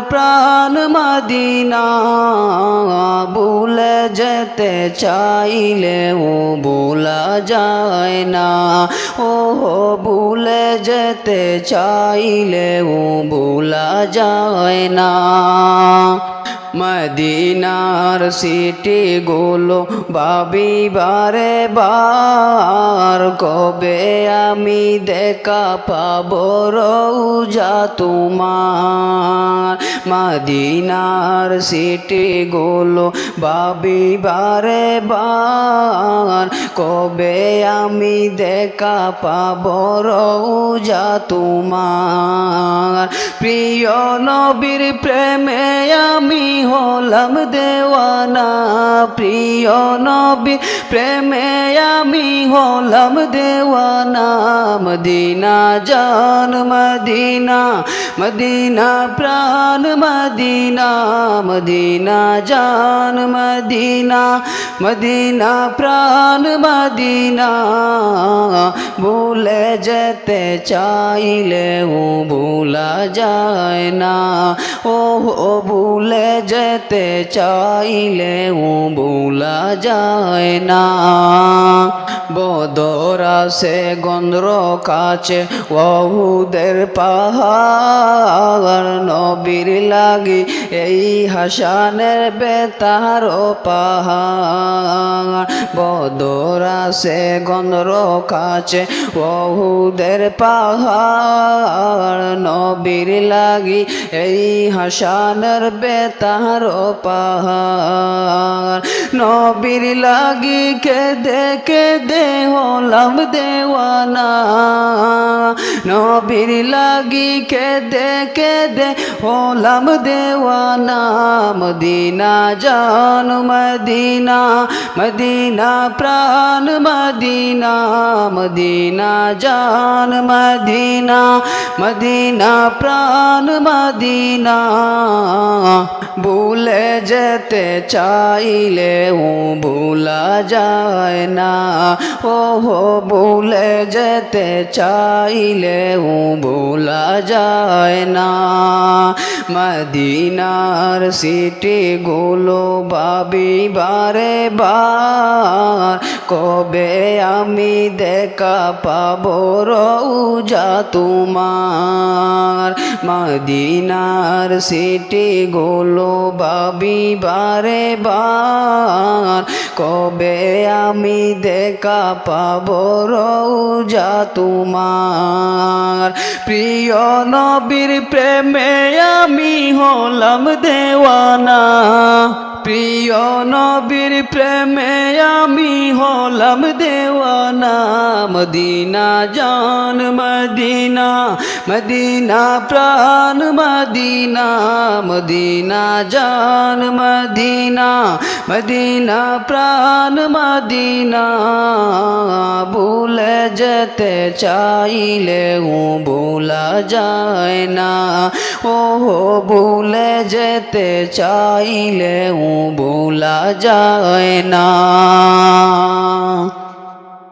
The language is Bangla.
প্রাণ মদিনা ভুলে যেতে চাইলে ও ভোলা যায় না। ও ভুলে যেতে চাইলে ও ভোলা যায় না। মদিনার সিটি গুলো বাবি বারে। বার কবে আমি দেখা পাবো রৌজা তোমার? মদিনার সিটি গুলো বাবি বারে। বার কবে আমি দেখা পাবো রৌজা তোমার? প্রিয় নবীর প্রেমে আমি হলাম দেওয়ানা, প্রিয় নবীর প্রেমে আমি হলাম দেওয়ানা, মদিনা জান, মদিনা মদিনা প্রাণ, মদিনা মদিনা জান, মদিনা মদিনা প্রাণ, মদিনা। ভুলে যেতে চাইলে ও ভোলা যায় না ও ভুলে যেতে চাইলে ও ভোলা যায় না। বদরা সে গন্দ্র কাছে, ওহুদের পাহাড়, নবীর লাগি, এই হাসানের বেতার পাহাড়। বদরা সে গন্দ্র কাছে, ওহুদের পাহাড় নবীর লাগি, এই হাসানের বেতার পাহাড়। নবীর লাগি কেদে কেদে হলাম দেওয়ানা। নবীর লাগি কেদে কেদে হলাম দেওয়ানা। মদিনা জান, মদিনা মদিনা প্রাণ, মদিনা মদিনা জান, মদিনা মদিনা প্রাণ মদিনা। ভুলে যেতে চাইলে ও ভোলা যায় না। ও হো ভুলে যেতে চাইলে ও ভোলা যায় না। মদিনার সিটি গুলো বাবি বারে বার কবে আমি দেখা পাবো রৌজা তোমার? মদিনার সিটি গুলো বাবি বারে বার। কবে আমি দেখা পাব রৌজা তোমার? প্রিয় নবীর প্রেমে আমি হলাম দেওয়ানা। প্রিয় নবীর প্রেমে আমি হলাম দেওয়ানা মদিনা জান মদিনা মদিনা প্রাণ মদিনা মদিনা জান মদিনা মদিনা প্রাণ মদিনা। যেতে চাইলে ভোলা যায় না। ও ভুলে যেতে চাইলে ভোলা যায় না।